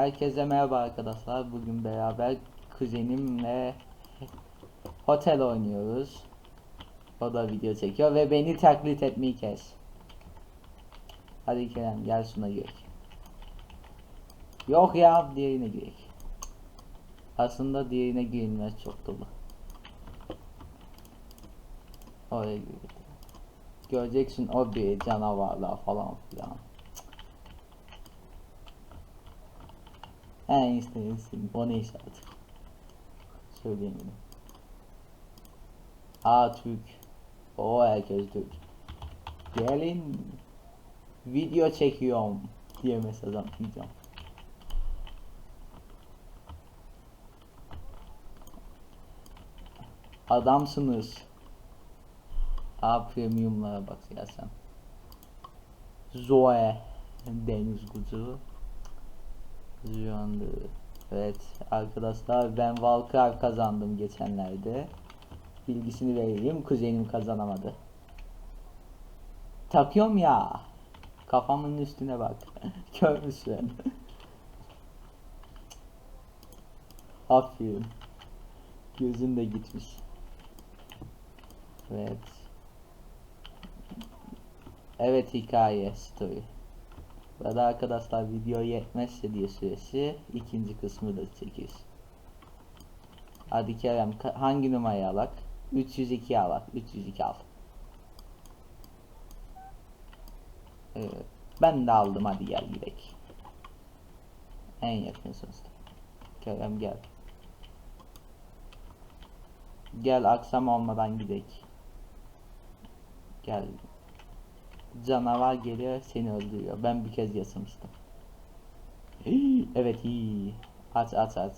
Herkese merhaba arkadaşlar. Bugün beraber kuzenimle hotel oynuyoruz. O da video çekiyor ve beni taklit etmeyi kes. Hadi Kerem gel şuna gir. Yok ya diğerine gir. Aslında diğerine girilmez çok dolu. Oraya gir. Göreceksin o bir canavarlar falan filan. He işte isim. O neyse artık. Söyleyemedim. Türk. O herkes Türk. Gelin. Video çekiyorum. diye mesaj atmayacağım. Adamsınız. Aa premiumlara bak ya sen. Zoe. Deniz kuzu. Şu anda evet arkadaşlar ben Valkar kazandım geçenlerde. Bilgisini vereyim kuzenim kazanamadı. Takıyorum ya. Kafamın üstüne bak. Kör müsün? Aferin. Gözün de gitmiş. Evet. Evet hikaye story. Burada arkadaşlar video yetmezse diye süresi ikinci kısmı da çekeriz. Hadi Kerem hangi numarayı alak? 302 alak. 302 al. Evet. Ben de aldım hadi gel gidelim. En yakın sonuçta. Kerem gel. Gel akşam olmadan gidelim. Gel. Canavar geliyor seni öldürüyor. Ben bir kez yaşamıştım. Hii, evet iyi. Aç aç aç.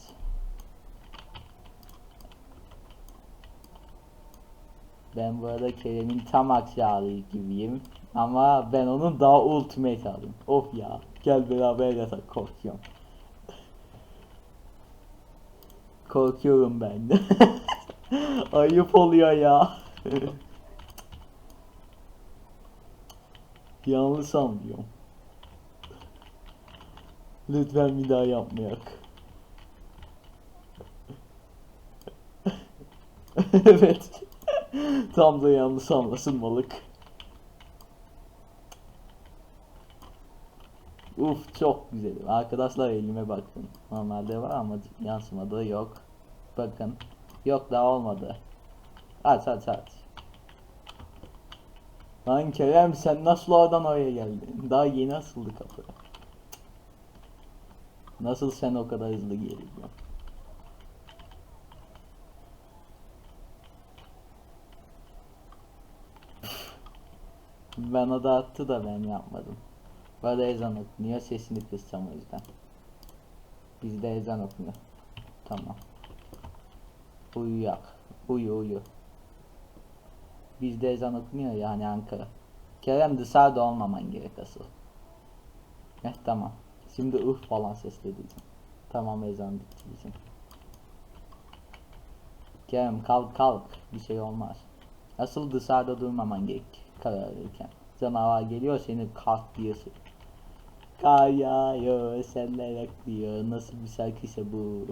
Ben bu arada Kerem'in tam aksi gibiyim. Ama ben onun daha ultimate alayım. Of ya. Gel beraber yatak korkuyorum. Korkuyorum ben. Ayıp oluyor ya. Yanlış anlıyorum. Lütfen bir daha yapmayak. evet. Tam da yanlış anlaşılmalık. Uf çok güzelim. Arkadaşlar elime bakın. Normalde var ama yansımadı yok. Bakın. Yok daha olmadı. Aç aç aç. Lan Kerem sen nasıl oradan oraya geldin? Daha yeni asıldı kapı. Nasıl sen o kadar hızlı geliyorsun? Bana da attı da ben yapmadım. Bana ezan okunuyor sesini kısacağım o yüzden. Bizde ezan okunuyor. Tamam. Uyuyak. Uyu uyu. Bizde ezan okunuyor yani Ankara. Kerem dışarıda olmaman gerek asıl. Heh tamam. Şimdi ıh falan seslediydim. Tamam ezan bitti bizim. Kerem kalk kalk. Bir şey olmaz. Asıl dışarıda durmaman gerek kararırken. Canavar geliyor seni kalk diyorsun. Kar yağıyor, seller akıyor. Nasıl bir şarkıysa bu.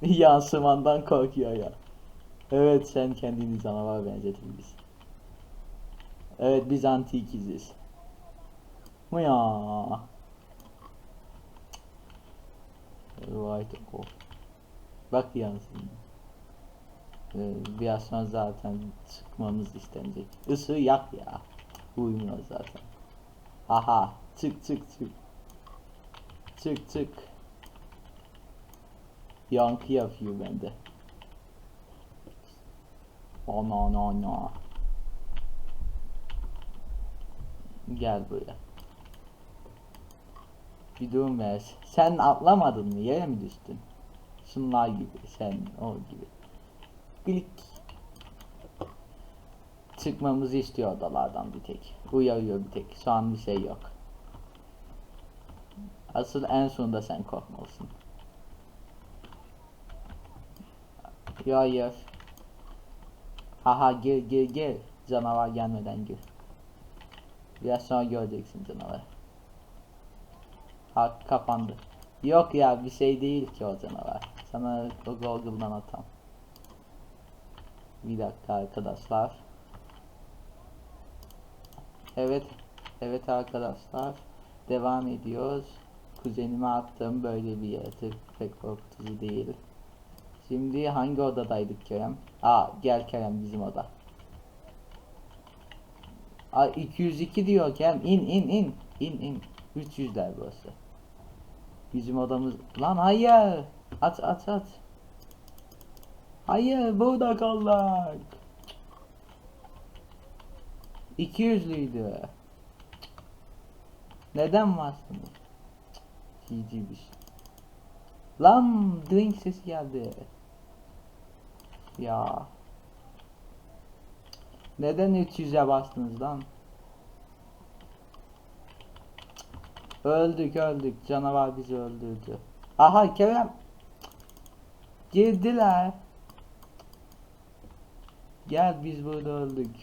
Yansımandan korkuyor ya. Evet sen kendini canavar benzetebilirsin. Evet biz antikiziz. Bu ya. Right off. Bak yansın. Ee, biraz sonra zaten çıkmamız istenecek. Isı yak ya. Uymuyor zaten. Aha çık çık çık. Çık çık. Yankı yapıyor bende. Ana ana ana. Gel buraya. Bir durum ver. Sen atlamadın mı? Yere mi düştün? Şunlar gibi. Sen o gibi. Klik. Çıkmamızı istiyor odalardan bir tek. Uyarıyor bir tek. Şu an bir şey yok. Asıl en sonunda sen korkmalısın. Ya hayır. Haha gir gir gir. Canavar gelmeden gir. Biraz sonra göreceksin canavar. Ha kapandı. Yok ya bir şey değil ki o canavar. Sana o Google'dan atam. Bir dakika arkadaşlar. Evet. Evet arkadaşlar. Devam ediyoruz. Kuzenime attım böyle bir yaratık pek korkutucu değil. Şimdi hangi odadaydık Kerem? Aa gel Kerem bizim oda. Aa 202 diyor Kerem. İn in in. İn in. 300'ler burası. Bizim odamız... Lan hayır. At at at. Hayır burada kaldık. 200'lüydü. Neden bastınız? GG bir şey. Lan drink sesi geldi. Ya. Neden 300'e bastınız lan? Öldük öldük. Canavar bizi öldürdü. Aha Kerem. Girdiler. Gel biz burada öldük.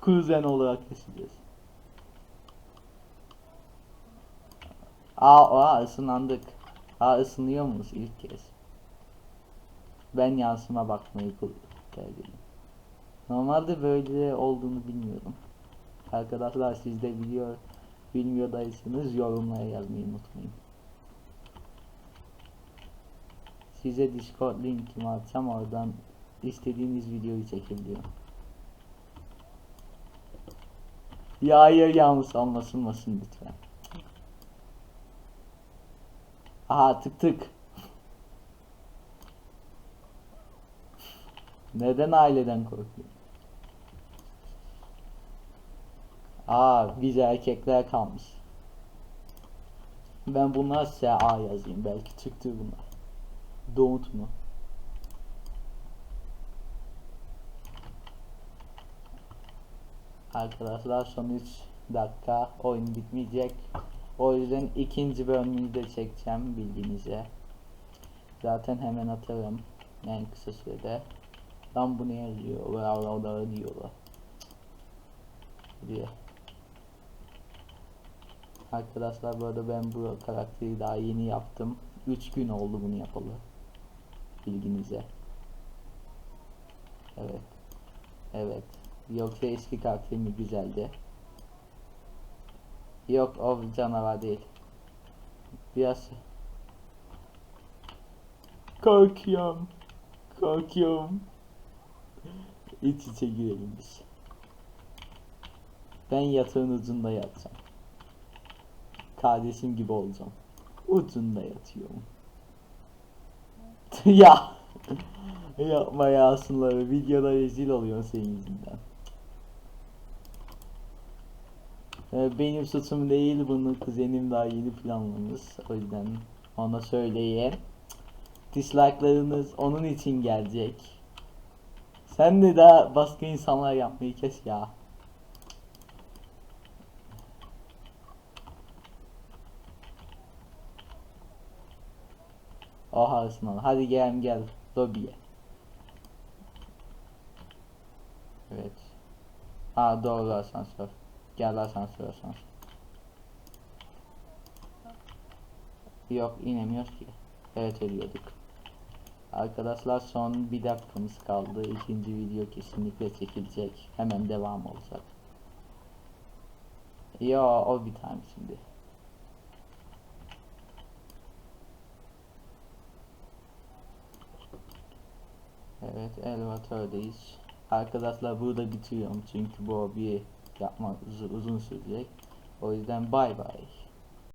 Kuzen olarak yaşayacağız. Aa, aa ısınandık. Aa ısınıyor muyuz ilk kez? Ben yansıma bakmayı tercih. Normalde böyle olduğunu bilmiyordum. Arkadaşlar siz de biliyor bilmiyordaysanız yorumlara yazmayı unutmayın. Size Discord linkimi atsam oradan istediğiniz videoyu çekebiliyorum. Ya hayır yalnız anlaşılmasın lütfen. Aha tık tık. Neden aileden korkuyor? Aa biz erkekler kalmış. Ben buna SA yazayım belki çıktı bunlar. Don't mu? Arkadaşlar son 3 dakika oyun bitmeyecek. O yüzden ikinci bölümünü de çekeceğim bilginize. Zaten hemen atarım en kısa sürede. Lan bu ne yazıyor? Bravo da diyorlar. Diye. Arkadaşlar bu arada ben bu karakteri daha yeni yaptım. 3 gün oldu bunu yapalı. Bilginize. Evet. Evet. Yoksa eski karakterim mi güzeldi? Yok o canavar değil. Biraz korkuyorum. Korkuyorum. İç içe girelim biz. Ben yatağın ucunda yatacağım. Kardeşim gibi olacağım. Ucunda yatıyorum. ya. Yapma ya Sunları. Videoda rezil oluyorsun senin yüzünden. Ee, Benim suçum değil bunu kuzenim daha yeni planlamış. O yüzden ona söyleyeyim. Dislike'larınız onun için gelecek. Sen de daha başka insanlar yapmayı kes ya. Oha ısınalı. Hadi gel gel. Lobiye. Evet. Ha doğru asansör. Gel asansör asansör. Yok inemiyoruz ki. Evet ölüyorduk. Arkadaşlar son bir dakikamız kaldı. İkinci video kesinlikle çekilecek. Hemen devam olacak. Yo o bir tane şimdi. Evet elevatördeyiz. Arkadaşlar burada bitiriyorum çünkü bu bir yapmak uz- uzun sürecek. O yüzden bay bay.